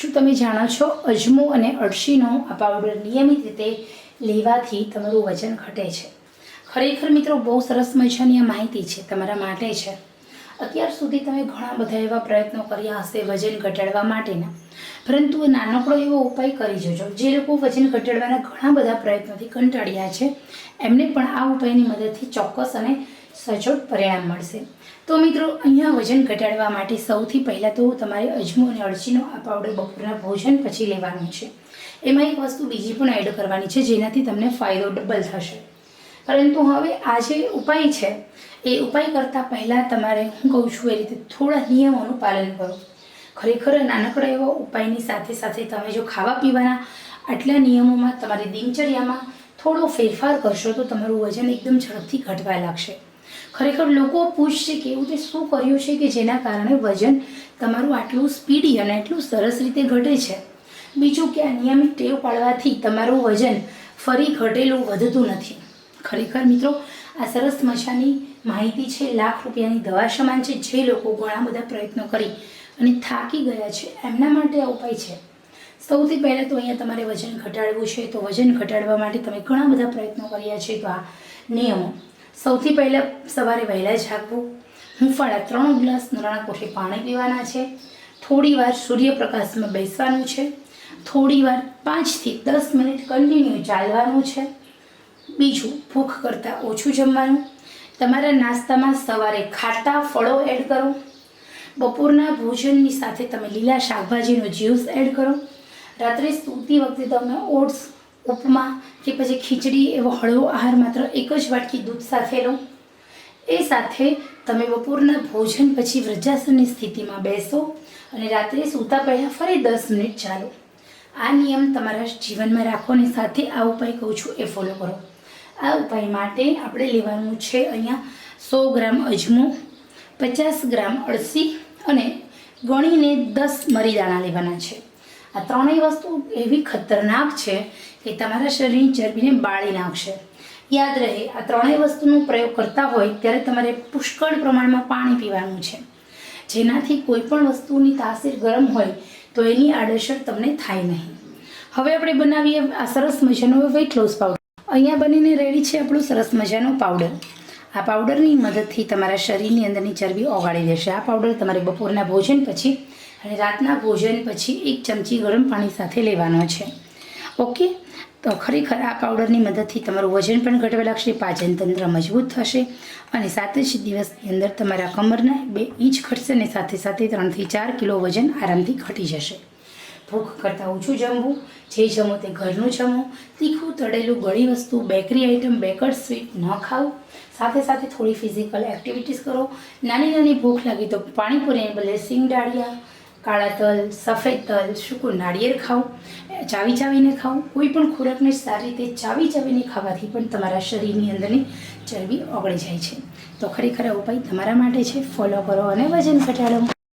શું તમે જાણો છો? અજમો અને અળસીનો આ પાવડર નિયમિત રીતે લેવાથી તમારું વજન ઘટે છે. ખરેખર મિત્રો, બહુ સરસ મજાની આ માહિતી છે, તમારા માટે છે. અત્યાર સુધી તમે ઘણા બધા એવા પ્રયત્નો કર્યા હશે વજન ઘટાડવા માટેના. પરંતુ નાનકડો એવો ઉપાય કરી જોજો. જે લોકો વજન ઘટાડવાના ઘણા બધા પ્રયત્નોથી કંટાળ્યા છે, એમને પણ આ ઉપાયની મદદથી ચોક્કસ અને સચોટ પરિણામ મળશે. તો મિત્રો, અહીંયા વજન ઘટાડવા માટે સૌથી પહેલાં તો તમારે અજમો અને અળસીનો આ પાવડર બપોરના ભોજન પછી લેવાનો છે. એમાં એક વસ્તુ બીજી પણ એડ કરવાની છે, જેનાથી તમને ફાયદો ડબલ થશે. પરંતુ હવે આ જે ઉપાય છે, એ ઉપાય કરતાં પહેલાં તમારે, હું કહું છું એ રીતે થોડા નિયમોનું પાલન કરો. ખરેખર નાનકડા એવા ઉપાયની સાથે સાથે તમે જો ખાવા પીવાના આટલા નિયમોમાં તમારી દિનચર્યામાં થોડો ફેરફાર કરશો, તો તમારું વજન એકદમ ઝડપથી ઘટવા લાગશે. ખરેખર લોકો પૂછશે કે એવું તે શું કર્યું છે કે જેના કારણે વજન તમારું આટલું સ્પીડી અને એટલું સરસ રીતે ઘટે છે? બીજું કે આ નિયમિત ટેવ પાડવાથી તમારું વજન ફરી ઘટેલું વધતું નથી. ખરેખર મિત્રો, આ સરસ મજાની માહિતી છે, લાખ રૂપિયાની દવા સમાન છે, જે લોકો ઘણા બધા પ્રયત્નો કરી અને થાકી ગયા છે. એમના માટે આ ઉપાય છે. સૌથી પહેલાં તો અહીંયા તમારે વજન ઘટાડવું છે, તો વજન ઘટાડવા માટે તમે ઘણા બધા પ્રયત્નો કર્યા છે, તો આ નિયમો. સૌથી પહેલાં સવારે વહેલા જાગવું હુંફાળા ત્રણ ગ્લાસ નરણા કોઠે પાણી પીવાના છે. થોડી વાર સૂર્યપ્રકાશમાં બેસવાનું છે. થોડી વાર પાંચથી દસ મિનિટ કન્ટિન્યુ ચાલવાનું છે. બીજું, ભૂખ કરતાં ઓછું જમવાનું. તમારા નાસ્તામાં સવારે ખાટા ફળો એડ કરો. બપોરના ભોજનની સાથે તમે લીલા શાકભાજીનો જ્યુસ એડ કરો. રાત્રે સૂતી વખતે તમે ઓટ્સ ઉપમા કે પછી ખીચડી એવો હળવો આહાર માત્ર એક જ વાટકી દૂધ સાથે લો. એ સાથે તમે બપોરના ભોજન પછી વ્રજાસનની સ્થિતિમાં બેસો અને રાત્રે સૂતા પહેલાં ફરી દસ મિનિટ ચાલો. આ નિયમ તમારા જીવનમાં રાખો અને સાથે આ ઉપાય કહું છું એ ફોલો કરો. આ ઉપાય માટે આપણે લેવાનું છે અહીંયા સો ગ્રામ અજમો, પચાસ ગ્રામ અળસી અને ગણીને દસ મરીદાણા લેવાના છે. આ ત્રણેય વસ્તુ એવી ખતરનાક છે કે તમારા શરીરની ચરબીને બાળી નાખશે. યાદ રહે, આ ત્રણેય વસ્તુનો પ્રયોગ કરતા હોય ત્યારે તમારે પુષ્કળ પ્રમાણમાં પાણી પીવાનું છે. જેનાથી કોઈ પણ વસ્તુની તાસીર ગરમ હોય તો એની આડઅસર તમને થાય નહીં. હવે આપણે બનાવીએ આ સરસ મજાનો વેઇટ લોસ પાવડર અહીંયા બનીને રેડી છે આપણું સરસ મજાનો પાવડર આ પાવડરની મદદથી તમારા શરીરની અંદરની ચરબી ઓગાળી દેશે આ પાવડર તમારે બપોરના ભોજન પછી અને રાતના ભોજન પછી એક ચમચી ગરમ પાણી સાથે લેવાનો છે. ઓકે? તો ખરેખર આ પાવડરની મદદથી તમારું વજન પણ ઘટવા લાગશે, પાચન તંત્ર મજબૂત થશે અને સાત જ દિવસની અંદર તમારા કમરના બે ઇંચ ઘટશે અને સાથે સાથે ત્રણથી ચાર કિલો વજન આરામથી ઘટી જશે. ભૂખ કરતાં ઓછું જમવું, જે જમો તે ઘરનું જમો, તીખું, તળેલું, ગળી વસ્તુ, બેકરી આઇટમ બેકર સ્વીટ ન ખાવું. સાથે સાથે થોડી ફિઝિકલ એક્ટિવિટીઝ કરો. નાની નાની ભૂખ લાગી તો પાણીપુરીને બદલે સિંગ ડાળિયા, કાળા તલ, સફેદ તલ, સૂકું નાળિયેર ખાઓ. ચાવી ચાવીને ખાઓ. કોઈ પણ ખોરાકને સારી રીતે ચાવી ચાવીને ખાવાથી પણ તમારા શરીરની અંદરની ચરબી ઓગળી જાય છે. તો ખરેખર આ ઉપાય તમારા માટે છે. ફોલો કરો અને વજન ઘટાડો.